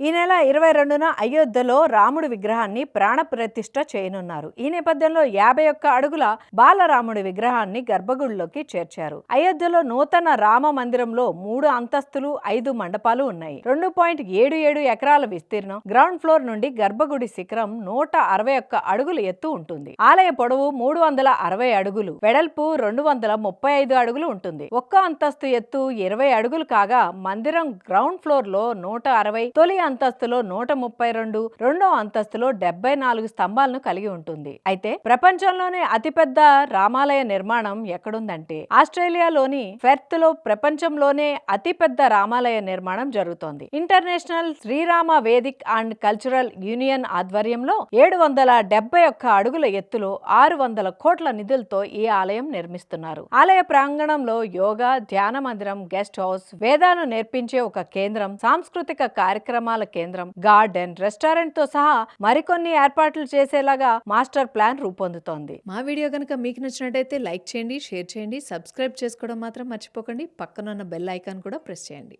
ఈ నెల ఇరవై రెండున అయోధ్యలో రాముడి విగ్రహాన్ని ప్రాణప్రతిష్ఠ చేయనున్నారు. ఈ నేపథ్యంలో యాభై ఒక్క అడుగుల బాలరాముడి విగ్రహాన్ని గర్భగుడిలోకి చేర్చారు. అయోధ్యలో నూతన రామ మందిరంలో మూడు అంతస్తులు ఐదు మండపాలు ఉన్నాయి. రెండు పాయింట్ ఏడు ఏడు ఎకరాల విస్తీర్ణం గ్రౌండ్ ఫ్లోర్ నుండి గర్భగుడి శిఖరం నూట అరవై ఒక్క అడుగులు ఎత్తు ఉంటుంది. ఆలయ పొడవు మూడు వందల అరవై అడుగులు వెడల్పు రెండు వందల ముప్పై ఐదు అడుగులు ఉంటుంది. ఒక్క అంతస్తు ఎత్తు ఇరవై అడుగులు కాగా మందిరం గ్రౌండ్ ఫ్లోర్లో నూట అరవై తొలి అంతస్తులో నూట ముప్పై రెండు రెండో అంతస్తులో డెబ్బై నాలుగు స్తంభాలను కలిగి ఉంటుంది. అయితే ప్రపంచంలోనే అతిపెద్ద రామాలయ నిర్మాణం ఎక్కడుందంటే ఆస్ట్రేలియాలోని ఫెర్త్లో ప్రపంచంలోనే అతిపెద్ద రామాలయ నిర్మాణం జరుగుతోంది. International Srirama Vedic and cultural union ఆధ్వర్యంలో ఏడు వందల డెబ్బై ఒక్క అడుగుల ఎత్తులో ఆరు వందల కోట్ల నిధులతో ఈ ఆలయం నిర్మిస్తున్నారు. ఆలయ ప్రాంగణంలో యోగా ధ్యాన మందిరం గెస్ట్ హౌస్ వేదాను నేర్పించే ఒక కేంద్రం సాంస్కృతిక కార్యక్రమాల కేంద్రం. గార్డెన్ రెస్టారెంట్తో సహా మరికొన్ని ఏర్పాట్లు చేసేలాగా మాస్టర్ ప్లాన్ రూపొందుతోంది. మా వీడియో కనుక మీకు నచ్చినట్టయితే లైక్ చేయండి షేర్ చేయండి సబ్స్క్రైబ్ చేసుకోవడం మాత్రం మర్చిపోకండి. పక్కనున్న బెల్ ఐకాన్ కూడా ప్రెస్ చేయండి.